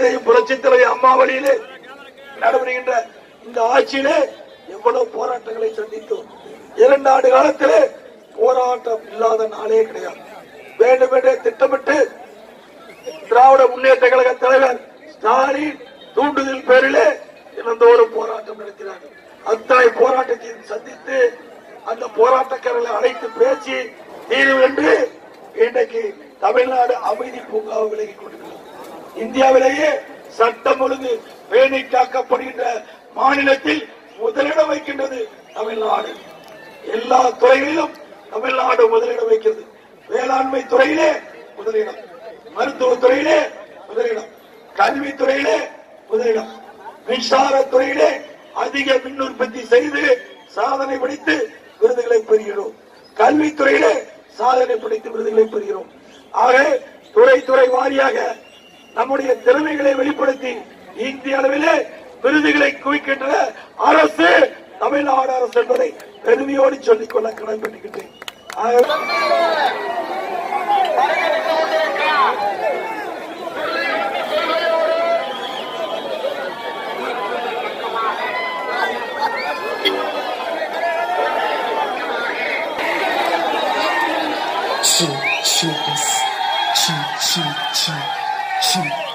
வழியிலேயும் புரட்சி அம்மா வழியிலே நடைபெறுகின்ற இந்த ஆட்சியிலே எவ்வளவு போராட்டங்களை சந்தித்தோம். இரண்டு ஆண்டு காலத்திலே போராட்டம் இல்லாத நாளே கிடையாது. வேண்டும் என்றே திட்டமிட்டு திராவிட முன்னேற்ற கழக தலைவர் ஸ்டாலின் தூண்டுதல் பேரிலே தினந்தோறும் போராட்டம் நடத்தினார். அத்தனை போராட்டத்தையும் சந்தித்து அந்த போராட்டக்காரர்களை அழைத்து பேசி தீர்வு என்று இன்றைக்கு தமிழ்நாடு அமைதி பூங்காவை விலகிக் கொண்டிருக்கிறது. இந்தியாவிலேயே சட்டம் ஒழுங்கு பேணி காக்கப்படுகின்ற மாநிலத்தில் முதலிடம் வைக்கின்றது தமிழ்நாடு. எல்லா துறைகளிலும் தமிழ்நாடு முதலிடம் வைக்கிறது வேளாண்மை துறையிலே முதலிடம். மருத்துவத்துறையிலே முதலிடம். கல்வித்துறையிலே முதலிடம். மின்சார துறையிலே அதிக மின் உற்பத்தி செய்து சாதனை படைத்து விருதுகளை பெறுகிறோம். கல்வித்துறையிலே சாதனை படைத்து விருதுகளை பெறுகிறோம். ஆக துறை துறை வாரியாக நம்முடைய திறமைகளை வெளிப்படுத்தி இந்திய அளவிலே விருதுகளை குவிக்கின்ற அரசு தமிழ்நாடு அரசு என்பதை பெருமையோடு சொல்லிக்கொள்ள கடன்பட்டுகிட்டேன் Chew, chew this. Chew, chew. 是是是。